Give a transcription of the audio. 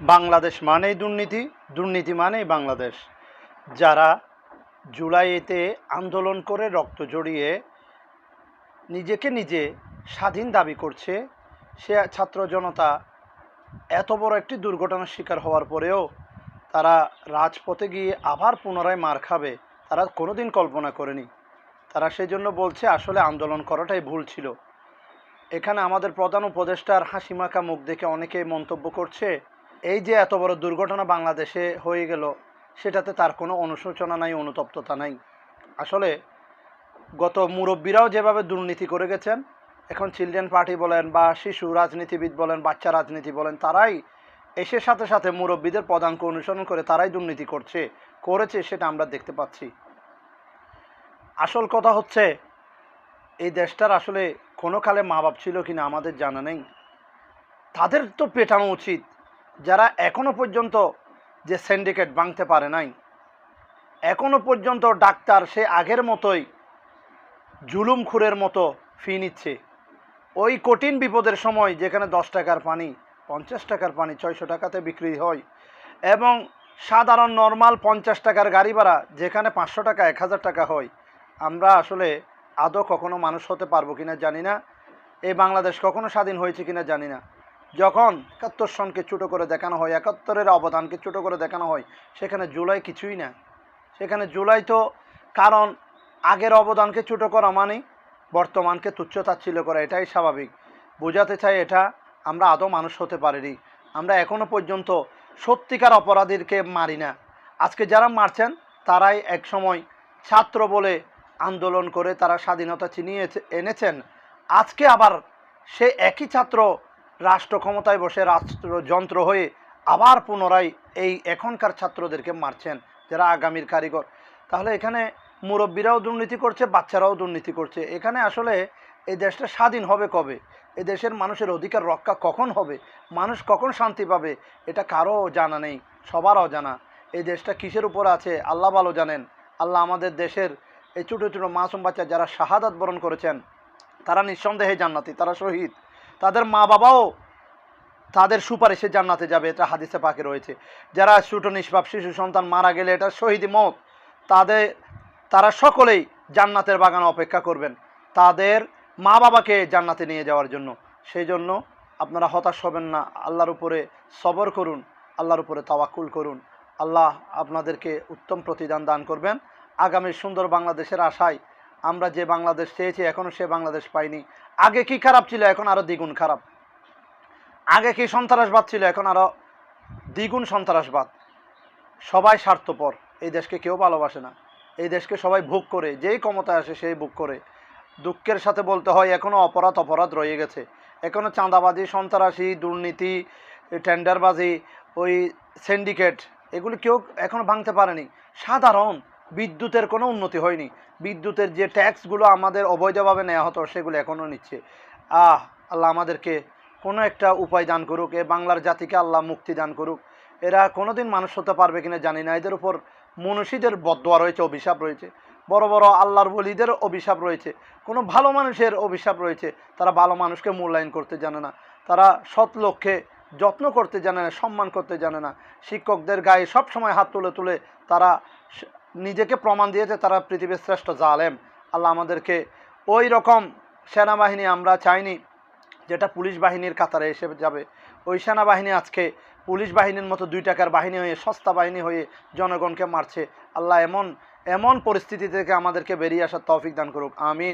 বাংলাদেশ মানেই দুর্নীতি দুর্নীতি মানেই বাংলাদেশ। যারা জুলাইতে আন্দোলন করে রক্ত জড়িয়ে নিজেকে নিজে স্বাধীন দাবি করছে, সে ছাত্র জনতা এত বড় একটি দুর্ঘটনার শিকার হওয়ার পরেও তারা রাজপথে গিয়ে আবার পুনরায় মার খাবে, তারা কোনোদিন কল্পনা করেনি। তারা সেই জন্য বলছে, আসলে আন্দোলন করাটাই ভুল ছিল। এখানে আমাদের প্রধান উপদেষ্টার হাসিমাখা মুখ দেখে অনেকে মন্তব্য করছে এই যে এত বড় দুর্ঘটনা বাংলাদেশে হয়ে গেল, সেটাতে তার কোনো অনুশোচনা নাই, অনুতপ্ততা নাই। আসলে গত মুরব্বীরাও যেভাবে দুর্নীতি করে গেছেন, এখন চিলড্রেন পার্টি বলেন বা শিশু রাজনীতিবিদ বলেন, বাচ্চা রাজনীতি বলেন, তারাই এসে সাথে সাথে মুরব্বীদের পদাঙ্ক অনুসরণ করে তারাই দুর্নীতি করছে, করেছে, সেটা আমরা দেখতে পাচ্ছি। আসল কথা হচ্ছে, এই দেশটার আসলে কোনো কালে মা বাপ ছিল কিনা আমাদের জানা নেই। তাদের তো পেটানো উচিত। যারা এখনও পর্যন্ত যে সিন্ডিকেট ভাঙতে পারে নাই, এখনও পর্যন্ত ডাক্তার সে আগের মতোই জুলুমখুরের মতো ফি নিচ্ছে। ওই কঠিন বিপদের সময় যেখানে দশ টাকার পানি, পঞ্চাশ টাকার পানি, ছয়শো টাকাতে বিক্রি হয় এবং সাধারণ নর্মাল পঞ্চাশ টাকার গাড়ি ভাড়া যেখানে পাঁচশো টাকা, এক হাজার টাকা হয়, আমরা আসলে আদৌ কখনো মানুষ হতে পারব কিনা জানি না। এই বাংলাদেশ কখনো স্বাধীন হয়েছে কিনা জানি না। যখন একাত্তর সনকে ছোটো করে দেখানো হয়, একাত্তরের অবদানকে ছোটো করে দেখানো হয়, সেখানে জুলাই কিছুই না। সেখানে জুলাই তো কারণ আগের অবদানকে ছোটো করা মানে বর্তমানকে তুচ্ছ তাচ্ছিল্য করা, এটাই স্বাভাবিক। বোঝাতে চাই এটা, আমরা আদৌ মানুষ হতে পারিনি। আমরা এখনও পর্যন্ত সত্যিকার অপরাধীকে মারি না। আজকে যারা মারছেন, তারাই এক সময় ছাত্র বলে আন্দোলন করে তারা স্বাধীনতা ছিনিয়ে এনেছেন। আজকে আবার সে একই ছাত্র রাষ্ট্র ক্ষমতায় বসে রাষ্ট্র যন্ত্র হয়ে আবার পুনরায় এই এখনকার ছাত্রদেরকে মারছেন যারা আগামীর কারিগর। তাহলে এখানে মুরব্বীরাও দুর্নীতি করছে, বাচ্চারাও দুর্নীতি করছে। এখানে আসলে এই দেশটা স্বাধীন হবে কবে? এ দেশের মানুষের অধিকার রক্ষা কখন হবে? মানুষ কখন শান্তি পাবে? এটা কারও জানা নেই, সবার অজানা। এই দেশটা কিসের উপর আছে? আল্লাহ ভালো জানেন। আল্লাহ আমাদের দেশের এই ছোটো ছোটো মাসুম বাচ্চা যারা শাহাদাত বরণ করেছেন, তারা নিঃসন্দেহে জান্নাতি, তারা শহীদ। তাদের মা বাবাও তাদের সুপারিশে জান্নাতে যাবে, এটা হাদিসে পাকে রয়েছে। যারা ছোটো নিষ্পাপ, শিশু সন্তান মারা গেলে এটা শহীদ মত তাদের তারা সকলেই জান্নাতের বাগান অপেক্ষা করবেন। তাদের মা বাবাকে জান্নাতে নিয়ে যাওয়ার জন্য। সেই জন্য আপনারা হতাশ হবেন না, আল্লাহর উপরে সবর করুন, আল্লাহর উপরে তাওয়াক্কুল করুন। আল্লাহ আপনাদেরকে উত্তম প্রতিদান দান করবেন। আগামী সুন্দর বাংলাদেশের আশায় আমরা যে বাংলাদেশ চেয়েছি এখনও সে বাংলাদেশ পাইনি। আগে কি খারাপ ছিল, এখন আরও দ্বিগুণ খারাপ। আগে কি সন্ত্রাসবাদ ছিল, এখন আরও দ্বিগুণ সন্ত্রাসবাদ। সবাই স্বার্থপর, এই দেশকে কেউ ভালোবাসে না। এই দেশকে সবাই ভোগ করে, যেই ক্ষমতায় আসে সেই ভোগ করে। দুঃখের সাথে বলতে হয় এখনও অপরাধ অপরাধ রয়ে গেছে। এখনও চাঁদাবাজি, সন্ত্রাসী, দুর্নীতি, টেন্ডারবাজি, ওই সিন্ডিকেট এগুলি কেউ এখনও ভাঙতে পারেনি। সাধারণ বিদ্যুতের কোনো উন্নতি হয়নি। বিদ্যুতের যে ট্যাক্সগুলো আমাদের অবৈধভাবে নেওয়া হতো, সেগুলো এখনও নিচ্ছে। আহ, আল্লাহ আমাদেরকে কোনো একটা উপায় দান করুক, এ বাংলার জাতিকে আল্লাহ মুক্তি দান করুক। এরা কোনো দিন মানুষ হতে পারবে কিনা জানি না। এদের উপর মনীষীদের বদোয়া রয়েছে, অভিশাপ রয়েছে। বড় বড় আল্লাহর বলিদের অভিশাপ রয়েছে। কোনো ভালো মানুষের অভিশাপ রয়েছে। তারা ভালো মানুষকে মূল্যায়ন করতে জানে না। তারা সৎ লক্ষ্যে যত্ন করতে জানে না, সম্মান করতে জানে না। শিক্ষকদের গায়ে সব সময় হাত তুলে তুলে তারা নিজেকে প্রমাণ দিয়েছে তারা পৃথিবীর শ্রেষ্ঠ জালেম। আল্লাহ আমাদেরকে ওই রকম সেনাবাহিনী আমরা চাইনি, যেটা পুলিশ বাহিনীর কাতারে এসে যাবে। ওই সেনাবাহিনী আজকে পুলিশ বাহিনীর মতো দুই টাকার বাহিনী হয়ে, সস্তা বাহিনী হয়ে জনগণকে মারছে। আল্লাহ এমন এমন পরিস্থিতি থেকে আমাদেরকে বেরিয়ে আসার তৌফিক দান করুক। আমিন।